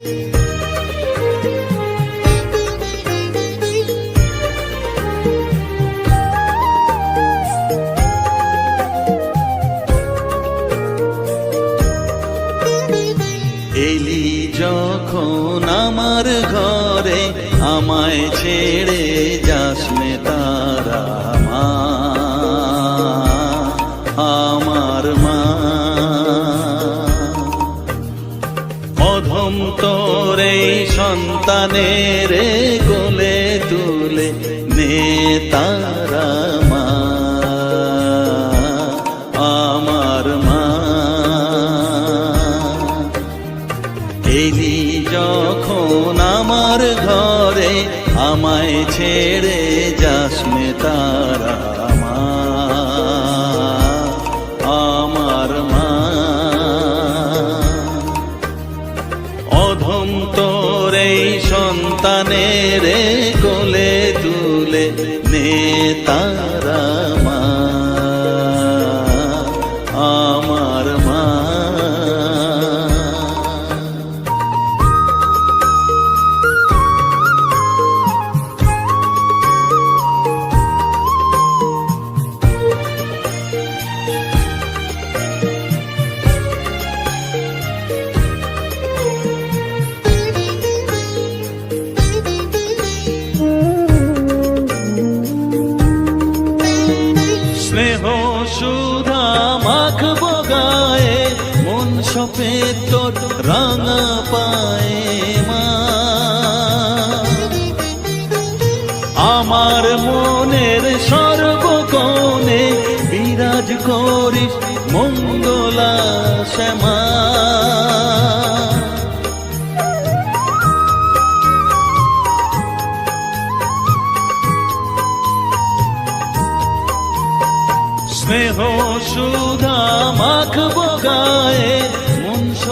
এলি সন্তানের গোলে তুলে নে তারা মা। আমার মা। এলি যখন আমার ঘরে, আমায় ছেড়ে যাসমে তারা।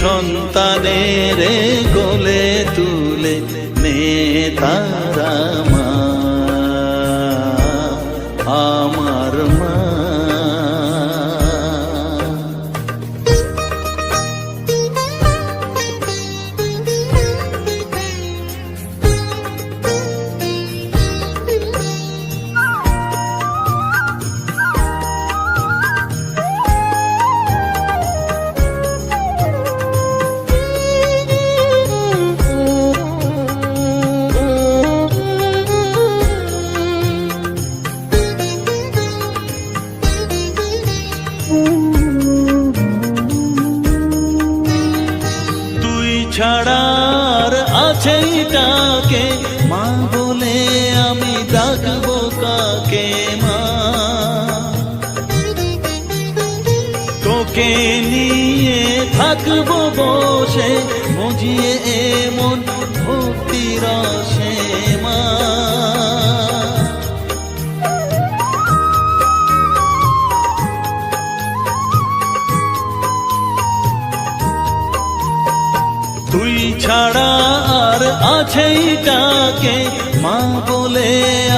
সন্তানের গোলে তুলে নে তারা মা আমার মা। ডাকবো কাকে মা? তোকে নিয়ে থাকব বসে, মজিয়ে এমন ভক্তি রসে মা। তুই ছাড়া আর আছেই ডাকে মা বলে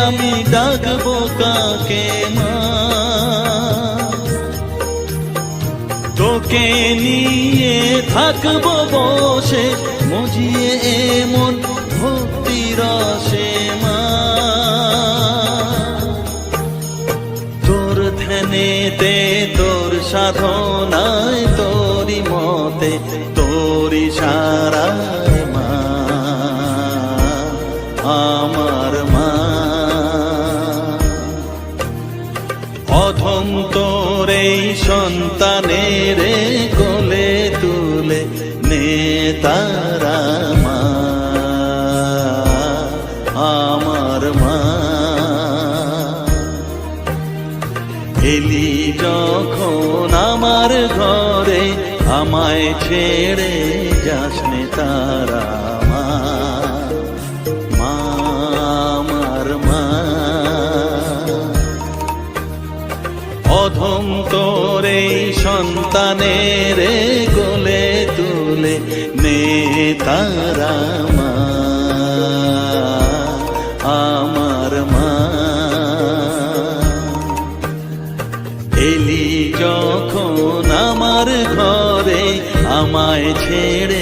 আমি ডাকবো কাকে মা? তোকে নিয়ে থাকব বসে মজিয়ে এমন সন্তানের কোলে তুলে নে তারা মা, আমার মা। এলি যখন আমার ঘরে, আমায় ছেড়ে যাস নে অধম তোরে সন্তানের গোলে তুলে নে তারা মা, আমার মা। এলি যখন আমার ঘরে আমায় ছেড়ে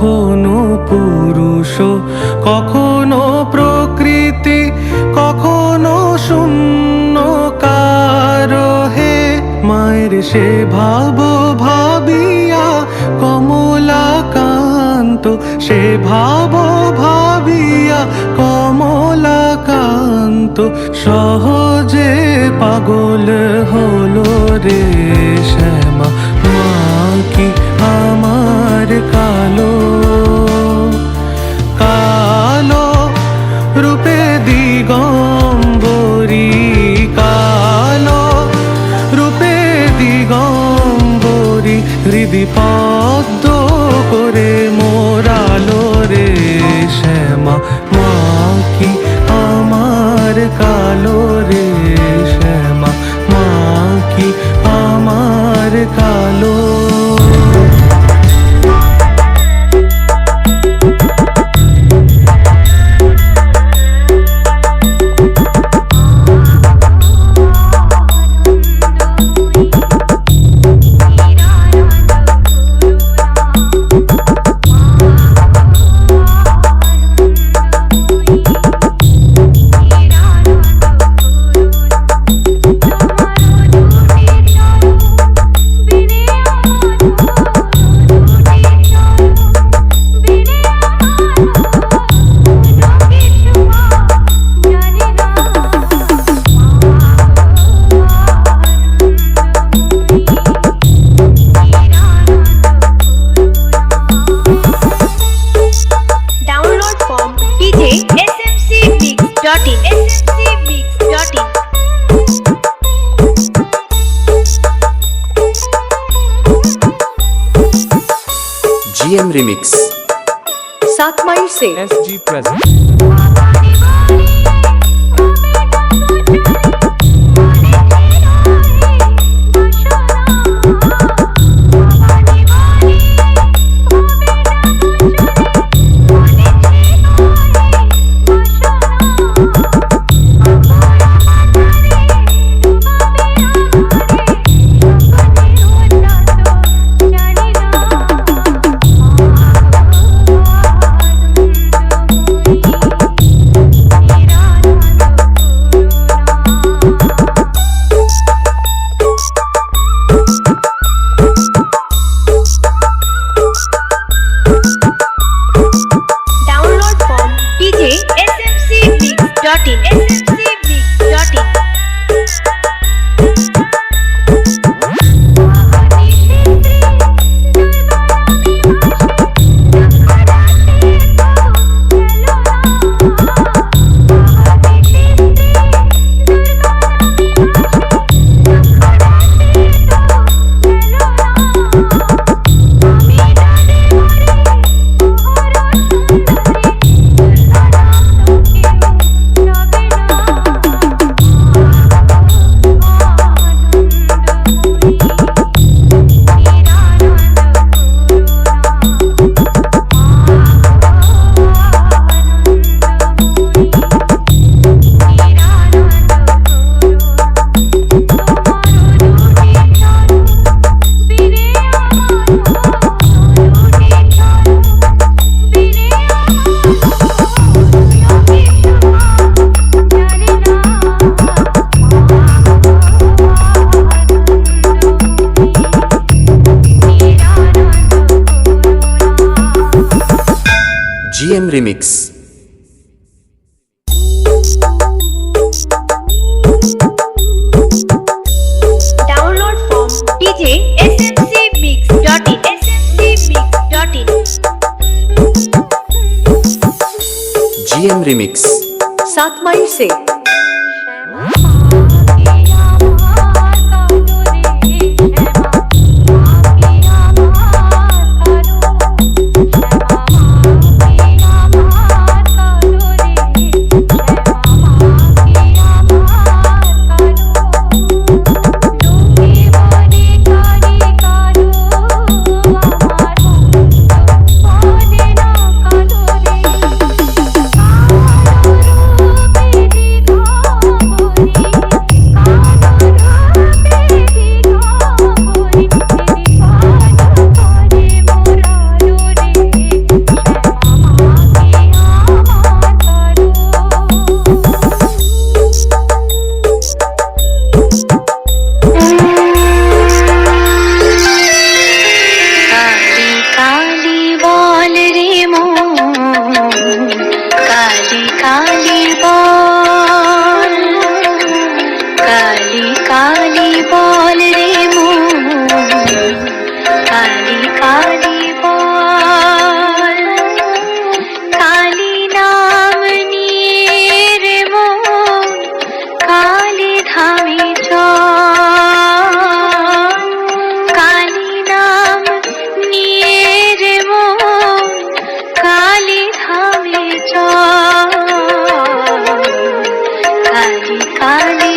কখনো পুরুষ, কখনো প্রকৃতি, কখনো শূন্য হে মায়ের সে ভাব ভাবিয়া কমলাকান্ত, সে ভাব ভাবিয়া কমলাকান্ত, সহজে পাগল হলো রে শ্যামা আমার কালো কালো রূপে দিগম্বরি কালো রূপে দিগম্বরি হৃদি পদ্ম করে মোরালো রে। रिमिक्स सात माइल से S G present remix GM remix सात माइल से காளி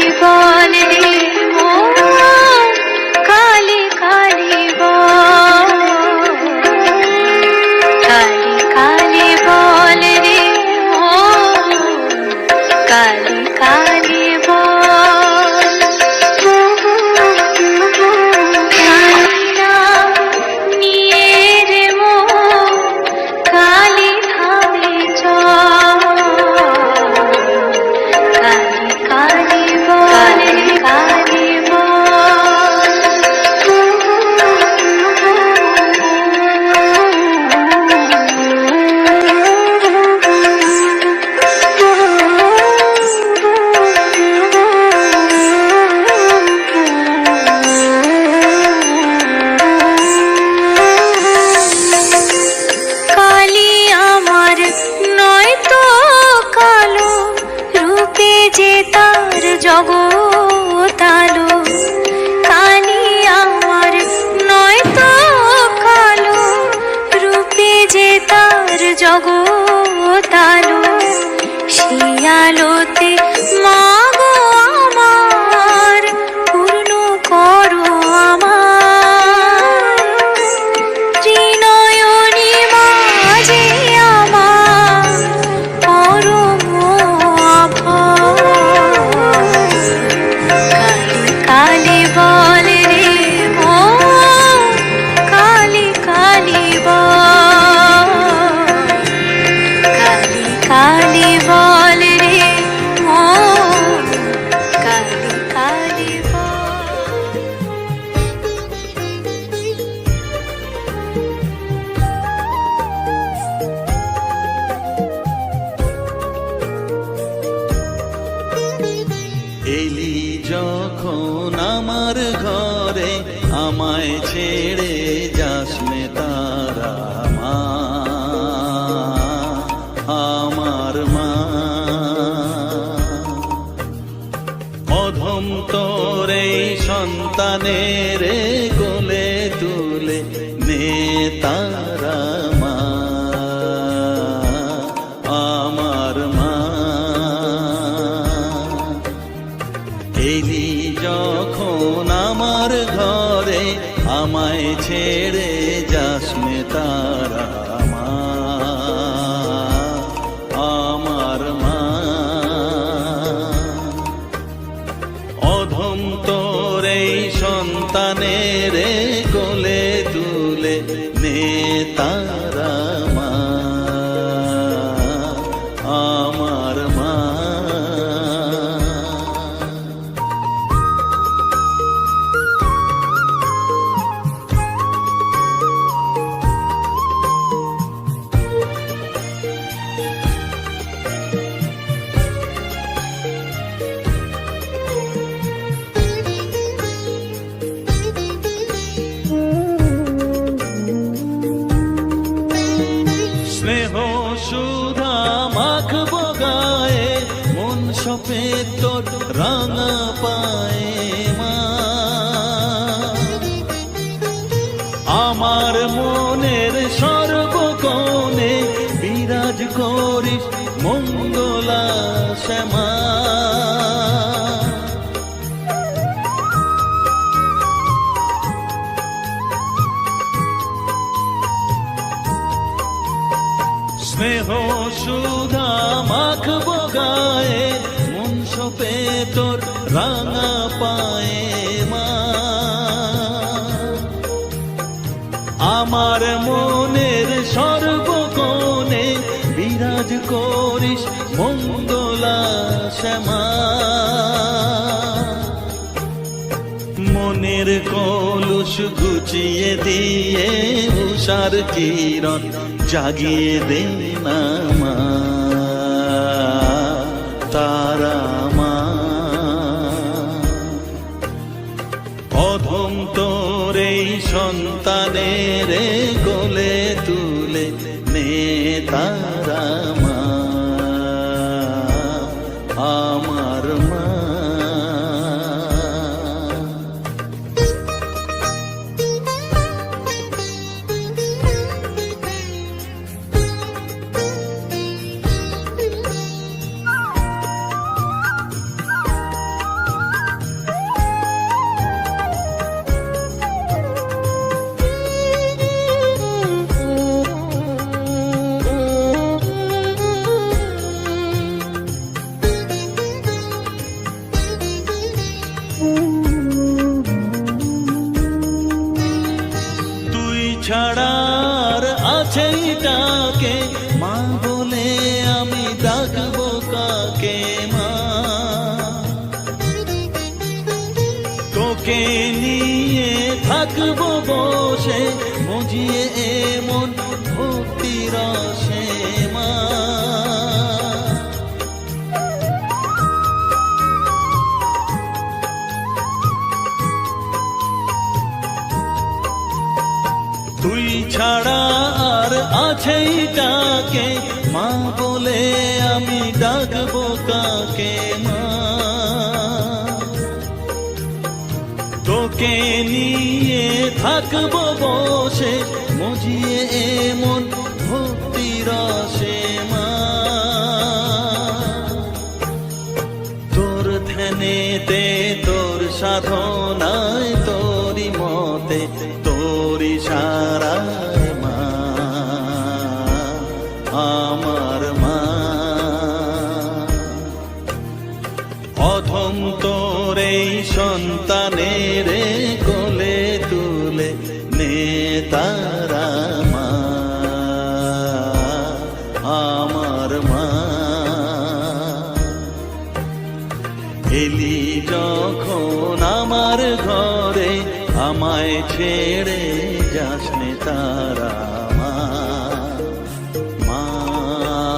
সন্তানের কাজ করিস মঙ্গলা শ্যামা স্নেহ সুধা মাখ বগায়ে, মন সপে তোর রাঙা পায়ে মা। আমার মন কাজ করিস মঙ্গলা শ্যামা মনের কলুষ গুছিয়ে দিয়ে উষার কিরণ জাগিয়ে দে না মা। তারা সেইটাকে মা বলে আমি ডাকবো কাকে মা? তোকে নিয়ে থাকব বসে ছেড়ে যাস নে তারা মা। মা,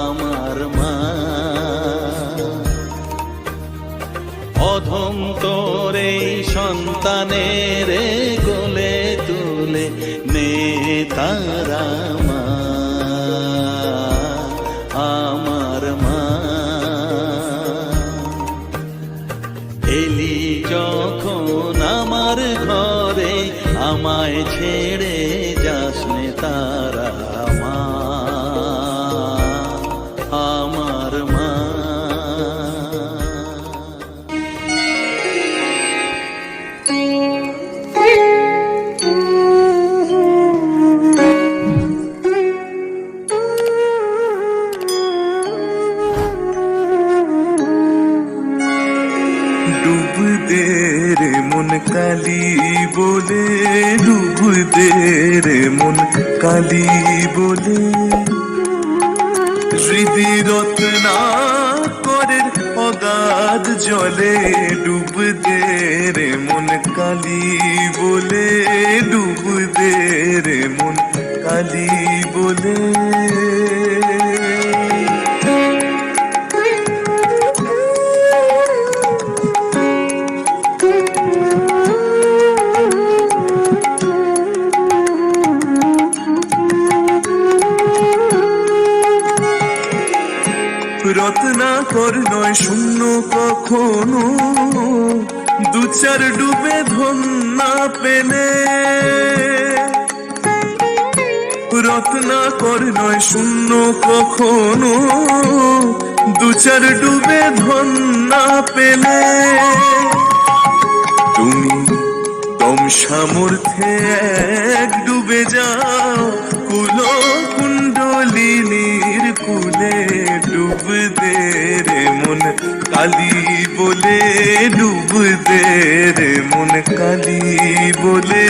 আমার মা। অধম তোরে সন্তানের গোলে তুলে নে তারা ছেড়ে যাস তারা মা কালি বলে। হৃদি রত্না করের অগাধ জলে ডুব দে রে মন কালি বলে ডুব দে রে মন কালি বলে। শূন্য কখনো দু চার ডুবে ধন পেলে। রত্নাকর নয়, শূন্য কখনো দু চার ডুবে ধন পেলে। তুমি দম সামর্থ্যে এক ডুবে যাও কুলো কুণ্ডলিনীর কুলে। ডুব দে রে মন কালি বলে ডুব দে রে মন কালি বলে।